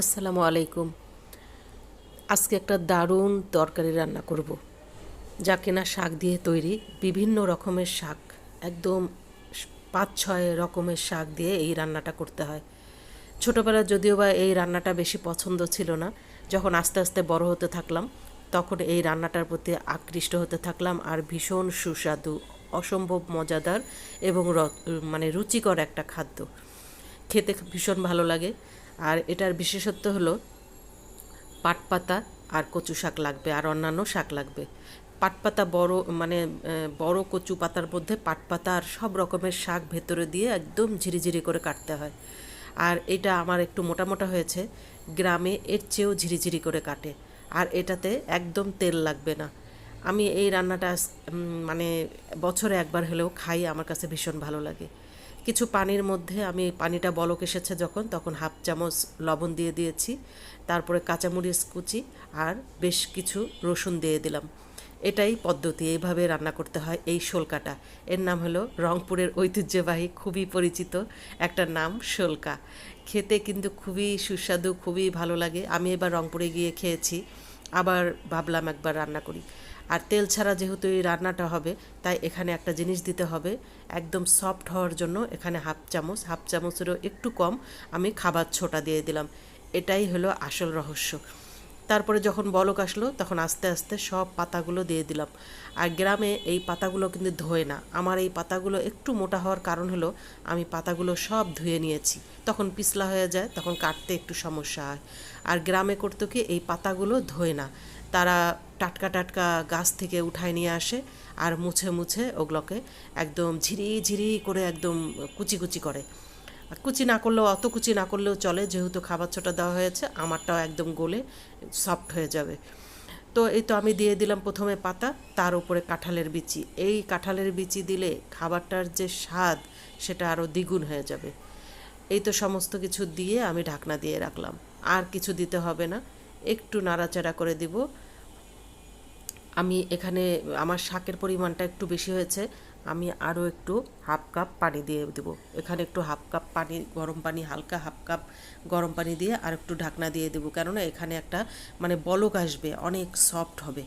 আসসালামু আলাইকুম। আজকে একটা দারুণ তরকারি রান্না করব। যা কিনা শাক দিয়ে তৈরি, বিভিন্ন রকমের শাক, একদম পাঁচ ছয় রকমের শাক দিয়ে এই রান্নাটা করতে হয়। ছোটোবেলায় যদিও বা এই রান্নাটা বেশি পছন্দ ছিল না, যখন আস্তে আস্তে বড় হতে থাকলাম, তখন এই রান্নাটার প্রতি আকৃষ্ট হতে থাকলাম আর ভীষণ সুস্বাদু, অসম্ভব মজাদার এবং মানে রুচিকর একটা খাদ্য। খেতে ভীষণ ভালো লাগে। আর এটার বিশেষত্ব হলো পাট পাতা আর কচু শাক লাগবে আর অন্যান্য শাক লাগবে। পাট পাতা বড় মানে বড় কচু পাতার মধ্যে পাট পাতা আর সব রকমের শাক ভেতরে দিয়ে একদম ঝিরিঝিরি করে কাটতে হয়। আর এটা আমার একটু মোটা মোটা হয়েছে, গ্রামে এর চেয়েও ঝিরিঝিরি করে কাটে। আর এটাতে একদম তেল লাগবে না। আমি এই রান্নাটা মানে বছরে একবার হলেও খাই, আমার কাছে ভীষণ ভালো লাগে। কিছু পানির মধ্যে আমি পানিটা বলক এসেছে যখন, তখন হাফ চামচ লবণ দিয়ে দিয়েছি, তারপরে কাঁচামরিচ কুচি আর বেশ কিছু রসুন দিয়ে দিলাম। এটাই পদ্ধতি, এইভাবে রান্না করতে হয় এই শোলকাটা। এর নাম হলো রংপুরের ঐতিহ্যবাহী, খুবই পরিচিত একটা নাম শোলকা। খেতে কিন্তু খুবই সুস্বাদু, খুবই ভালো লাগে। আমি এবার রংপুরে গিয়ে খেয়েছি। আবার ভাবলাম একবার রান্না করি। আর তেল ছাড়া যেহেতু এই রান্নাটা হবে, তাই এখানে একটা জিনিস দিতে হবে। একদম সফট হওয়ার জন্য এখানে হাফ চামচ, হাফ চামচেরও একটু কম আমি খাবার ছোটা দিয়ে দিলাম। এটাই হলো আসল রহস্য। তারপরে যখন বলক আসলো, তখন আস্তে আস্তে সব পাতাগুলো দিয়ে দিলাম। আর গ্রামে এই পাতাগুলো কিন্তু ধোয় না। আমার এই পাতাগুলো একটু মোটা হওয়ার কারণ হলো, আমি পাতাগুলো সব ধুয়ে নিয়েছি। তখন পিছলা হয়ে যায়, তখন কাটতে একটু সমস্যা হয়। আর গ্রামে করতো কি, এই পাতাগুলো ধোয় না। তারা টাটকা টাটকা গাছ থেকে উঠায় নিয়ে আসে আর মুছে মুছে ওগুলোকে একদম ঝিরি ঝিরি করে একদম কুচি কুচি করে। কুচি না করলেও, অত কুচি না করলেও চলে। যেহেতু খাবার ছোটা দেওয়া হয়েছে, আমারটাও একদম গলে সফট হয়ে যাবে। তো এই তো আমি দিয়ে দিলাম প্রথমে পাতা, তার উপরে কাঁঠালের বিচি। এই কাঁঠালের বিচি দিলে খাবারটার যে স্বাদ, সেটা আরও দ্বিগুণ হয়ে যাবে। এই তো সমস্ত কিছু দিয়ে আমি ঢাকনা দিয়ে রাখলাম। আর কিছু দিতে হবে না। একটু নাড়াচাড়া করে দিব। আমি এখানে, আমার শাকের পরিমাণটা একটু বেশি হয়েছে। আমি আরও একটু হাফ কাপ পানি দিয়ে দেবো। এখানে একটু হাফ কাপ পানি, গরম পানি, হালকা হাফ কাপ গরম পানি দিয়ে আর একটু ঢাকনা দিয়ে দেবো। কেননা এখানে একটা মানে বলক আসবে, অনেক সফট হবে।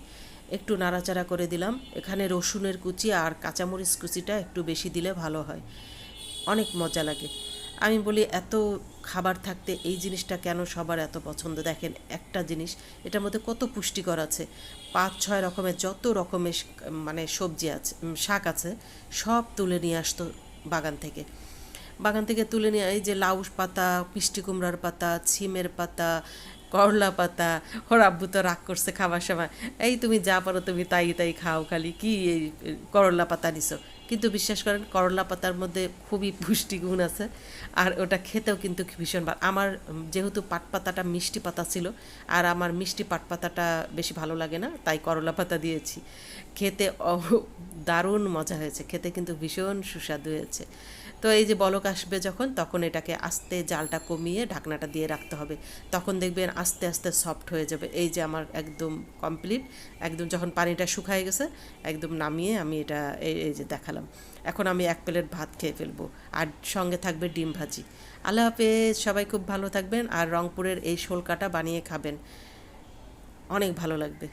একটু নাড়াচাড়া করে দিলাম। এখানে রসুনের কুচি আর কাঁচামরিচ কুচিটা একটু বেশি দিলে ভালো হয়। অনেক মজা লাগে। আমি বলি এত খাবার থাকতে এই জিনিসটা কেন সবার এত পছন্দ? দেখেন, একটা জিনিস, এটার মধ্যে কত পুষ্টিকর আছে। পাঁচ, ছয় রকমের যত রকমের মানে সবজি আছে শাক আছে, সব তুলে নিয়ে আসতো বাগান থেকে। বাগান থেকে তুলে নিয়ে, এই যে লাউ পাতা, মিষ্টি কুমড়ার পাতা, ছিমের পাতা, করলা পাতা, ওর আব্বু তো রাগ করছে খাবার সময়। এই তুমি যা পারো তুমি তাই তাই খাও খালি, কি এই করলা পাতা নিছো? কিন্তু বিশ্বাস করেন, করলা পাতার মধ্যে খুবই পুষ্টিগুণ আছে। আর ওটা খেতেও কিন্তু ভীষণ ভালো। আমার যেহেতু পাট পাতাটা মিষ্টি পাতা ছিল, আর আমার মিষ্টি পাট পাতাটা বেশি ভালো লাগে না, তাই করলা পাতা দিয়েছি। খেতে দারুণ মজা হয়েছে। খেতে কিন্তু ভীষণ সুস্বাদু হয়েছে। তো এই যে বলক আসবে যখন, তখন এটাকে আস্তে জালটা কমিয়ে ঢাকনাটা দিয়ে রাখতে হবে। তখন দেখবেন আস্তে আস্তে সফট হয়ে যাবে। এই যে আমার একদম কমপ্লিট একদম যখন পানিটা শুকায় গেছে, একদম নামিয়ে আমি এটা এই যে দেখালাম। এখন আমি এক প্লেট ভাত খেয়ে ফেলব। আর সঙ্গে থাকবে ডিম ভাজি। আল্লাহ হাফেজ, সবাই খুব ভালো থাকবেন। আর রংপুরের এই শোলকাটা বানিয়ে খাবেন। অনেক ভালো লাগবে।